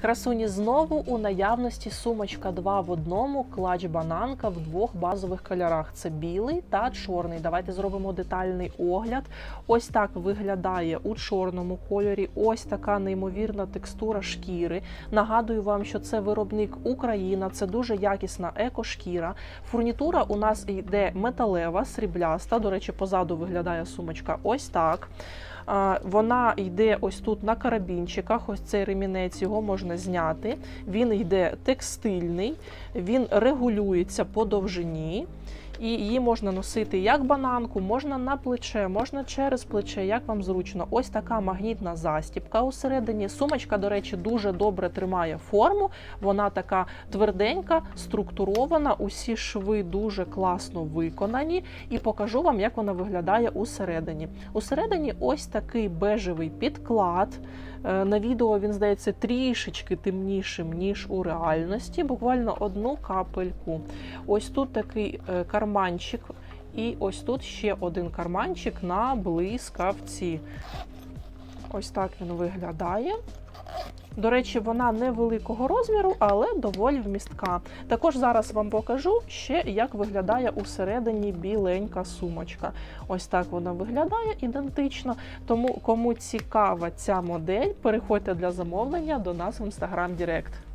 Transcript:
Красуні знову у наявності сумочка 2 в одному, клач бананка в двох базових кольорах: це білий та чорний. Давайте зробимо детальний огляд. Ось так виглядає у чорному кольорі. Ось така неймовірна текстура шкіри. Нагадую вам, що це виробник Україна, це дуже якісна екошкіра. Фурнітура у нас йде металева, срібляста. До речі, позаду виглядає сумочка ось так. Вона йде ось тут на карабінчиках. Ось цей ремінець його можна зняти. Він йде текстильний, він регулюється по довжині. І її можна носити як бананку, можна на плече, можна через плече, як вам зручно. Ось така магнітна застібка усередині. Сумочка, до речі, дуже добре тримає форму. Вона така тверденька, структурована. Усі шви дуже класно виконані. І покажу вам, як вона виглядає усередині. Усередині ось такий бежевий підклад. Е, На відео він здається трішечки темнішим, ніж у реальності, буквально одну капельку. Ось тут такий е, карманчик, і ось тут ще один карманчик на блискавці. Ось так він виглядає. До речі, вона невеликого розміру, але доволі вмістка. Також зараз вам покажу ще, як виглядає усередині біленька сумочка. Ось так вона виглядає ідентично. Тому, кому цікава ця модель, переходьте для замовлення до нас в Instagram Direct.